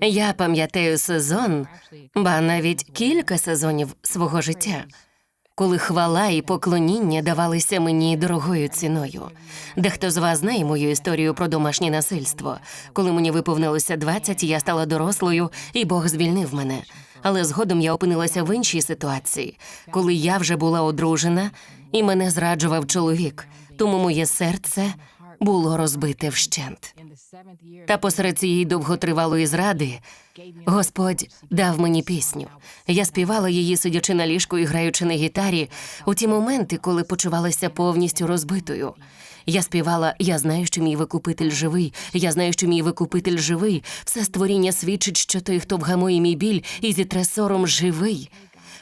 Я пам'ятаю сезон, ба навіть кілька сезонів свого життя, коли хвала і поклоніння давалися мені дорогою ціною. Дехто з вас знає мою історію про домашнє насильство. Коли мені виповнилося 20, я стала дорослою, і Бог звільнив мене. Але згодом я опинилася в іншій ситуації, коли я вже була одружена і мене зраджував чоловік. Тому моє серце було розбите вщент. Та посеред цієї довготривалої зради Господь дав мені пісню. Я співала її, сидячи на ліжку і граючи на гітарі, у ті моменти, коли почувалася повністю розбитою. Я співала Я знаю, що мій викупитель живий. Я знаю, що мій викупитель живий. Все створіння свідчить, що той, хто вгамує мій біль і зітре сором живий.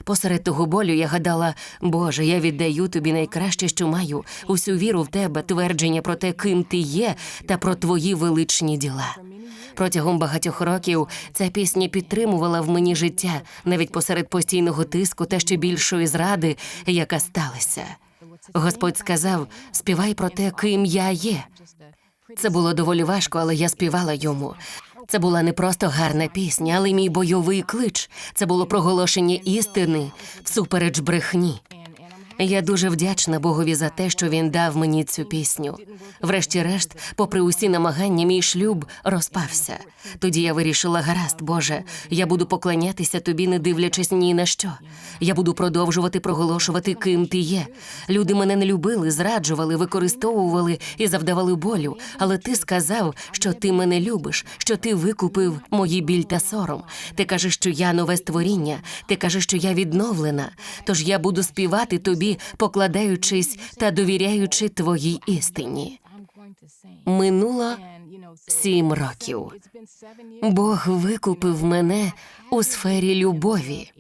Посеред того болю я гадала, Боже, я віддаю тобі найкраще, що маю, усю віру в тебе, твердження про те, ким ти є, та про твої величні діла. Протягом багатьох років ця пісня підтримувала в мені життя, навіть посеред постійного тиску та ще більшої зради, яка сталася. Господь сказав: співай про те, ким я є. Це було доволі важко, але я співала йому. Це була не просто гарна пісня, але й мій бойовий клич. Це було проголошення істини всупереч брехні. Я дуже вдячна Богові за те, що він дав мені цю пісню. Врешті-решт, попри усі намагання, мій шлюб розпався. Тоді я вирішила, гаразд, Боже, я буду поклонятися тобі, не дивлячись ні на що. Я буду продовжувати проголошувати, ким ти є. Люди мене не любили, зраджували, використовували і завдавали болю. Але ти сказав, що ти мене любиш, що ти викупив мої біль та сором. Ти кажеш, що я нове створіння. Ти кажеш, що я відновлена. Тож я буду співати тобі, покладаючись та довіряючи твоїй істині. Минуло сім років. Бог викупив мене у сфері любові.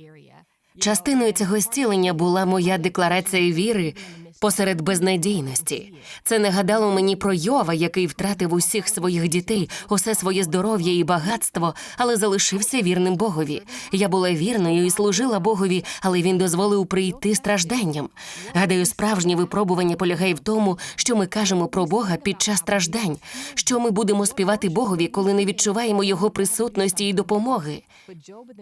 Частиною цього зцілення була моя декларація віри посеред безнадійності. Це нагадало мені про Йова, який втратив усіх своїх дітей, усе своє здоров'я і багатство, але залишився вірним Богові. Я була вірною і служила Богові, але він дозволив прийти стражданням. Гадаю, справжнє випробування полягає в тому, що ми кажемо про Бога під час страждань, що ми будемо співати Богові, коли не відчуваємо його присутності і допомоги.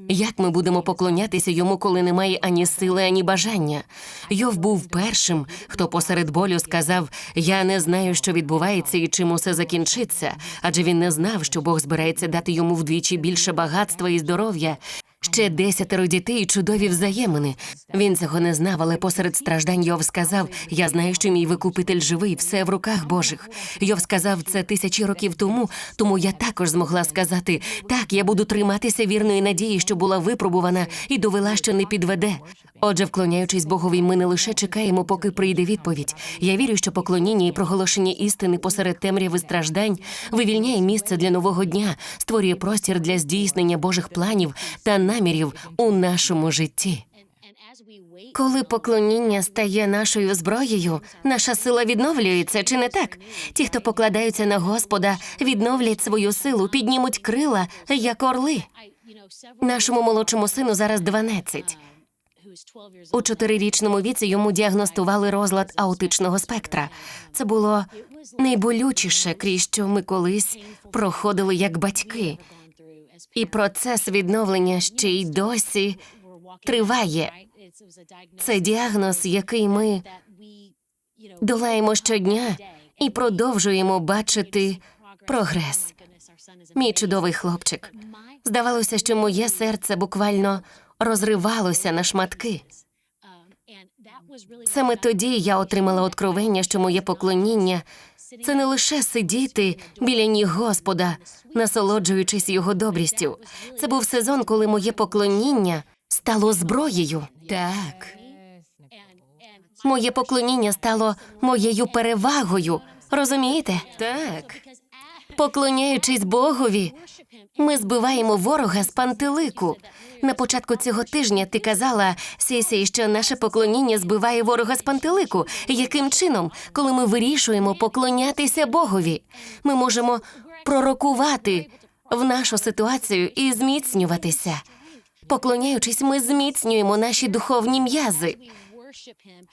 Як ми будемо поклонятися йому, коли немає ані сили, ані бажання? Йов був першим, хто посеред болю сказав: Я не знаю, що відбувається і чим усе закінчиться, адже він не знав, що Бог збирається дати йому вдвічі більше багатства і здоров'я. Ще десятеро дітей і чудові взаємини. Він цього не знав, але посеред страждань Йов сказав: Я знаю, що мій викупитель живий, все в руках Божих. Йов сказав це тисячі років тому, тому я також змогла сказати: так, я буду триматися вірної надії, що була випробувана і довела, що не підведе. Отже, вклоняючись Богові, ми не лише чекаємо, поки прийде відповідь. Я вірю, що поклоніння і проголошення істини посеред темряви страждань вивільняє місце для нового дня, створює простір для здійснення Божих планів та намірів у нашому житті. Коли поклоніння стає нашою зброєю, наша сила відновлюється, чи не так? Ті, хто покладаються на Господа, відновлять свою силу, піднімуть крила, як орли. Нашому молодшому сину зараз 12. У чотирирічному віці йому діагностували розлад аутичного спектра. Це було найболючіше, крізь що ми колись проходили як батьки. І процес відновлення ще й досі триває. Це діагноз, який ми долаємо щодня і продовжуємо бачити прогрес. Мій чудовий хлопчик. Здавалося, що моє серце буквально розривалося на шматки. Саме тоді я отримала откровення, що моє поклоніння це не лише сидіти біля ніг Господа, насолоджуючись його добрістю. Це був сезон, коли моє поклоніння стало зброєю. Так. Моє поклоніння стало моєю перевагою. Розумієте? Так. Поклоняючись Богові, ми збиваємо ворога з пантелику. На початку цього тижня ти казала, Сісі, що наше поклоніння збиває ворога з пантелику. Яким чином, коли ми вирішуємо поклонятися Богові, ми можемо пророкувати в нашу ситуацію і зміцнюватися. Поклоняючись, ми зміцнюємо наші духовні м'язи.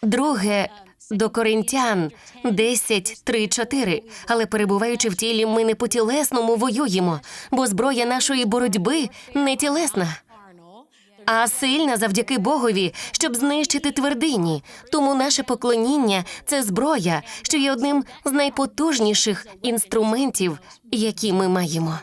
Друге до Коринтян 10, 3, 4. Але перебуваючи в тілі, ми не по тілесному воюємо, бо зброя нашої боротьби не тілесна, а сильна завдяки Богові, щоб знищити твердині. Тому наше поклоніння це зброя, що є одним з найпотужніших інструментів, які ми маємо.